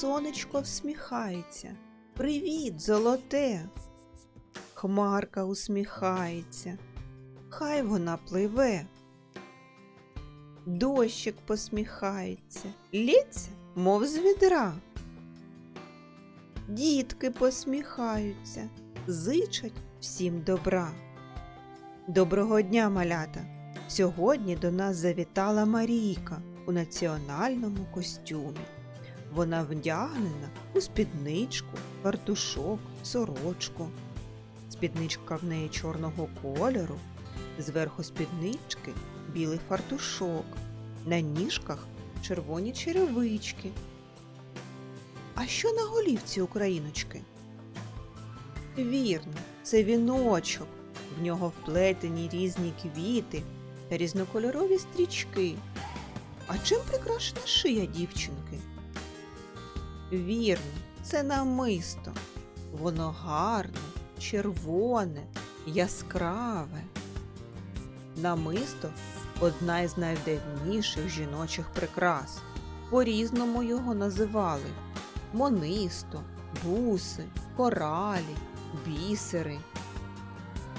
сонечко всміхається. Привіт, золоте. Хмарка усміхається. Хай вона пливе. Дощик посміхається, лється, мов з відра. Дітки посміхаються, зичать всім добра. Доброго дня, малята! Сьогодні до нас завітала Марійка у національному костюмі. Вона вдягнена у спідничку, фартушок, сорочку. Спідничка в неї чорного кольору, зверху спіднички білий фартушок, на ніжках червоні черевички. А що на голівці україночки? Вірно, це віночок. В нього вплетені різні квіти та різнокольорові стрічки. А чим прикрашена шия дівчинки? Вірно, це намисто. Воно гарне, червоне, яскраве. Намисто одна із найдавніших жіночих прикрас. По-різному його називали монисто, буси, коралі, бісери.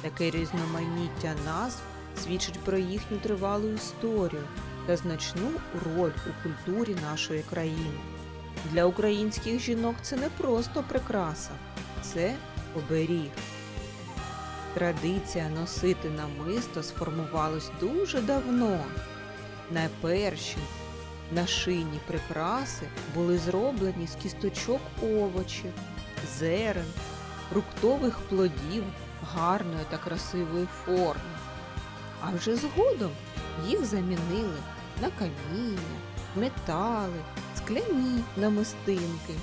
Таке різноманіття назв свідчить про їхню тривалу історію та значну роль у культурі нашої країни. Для українських жінок це не просто прикраса, це оберіг. Традиція носити намисто сформувалась дуже давно. Найперші нашийні прикраси були зроблені з кісточок овочів, зерен, фруктових плодів гарної та красивої форми. А вже згодом їх замінили на каміння, метали, скляні намистинки.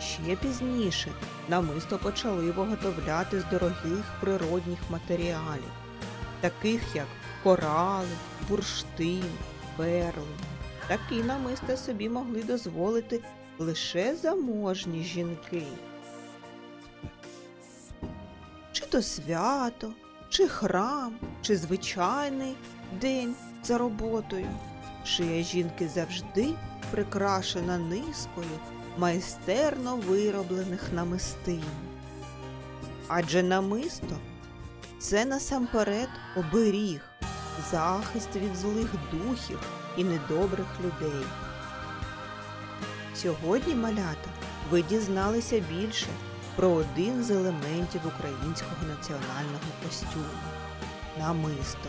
Ще пізніше намисто почали виготовляти з дорогих природних матеріалів, таких як корали, бурштин, перли. Такі намиста собі могли дозволити лише заможні жінки. Чи то свято, чи храм, чи звичайний день за роботою. Шия жінки завжди прикрашена низкою майстерно вироблених намистин. Адже намисто це насамперед оберіг, захист від злих духів і недобрих людей. Сьогодні, малята, ви дізналися більше про один з елементів українського національного костюму намисто.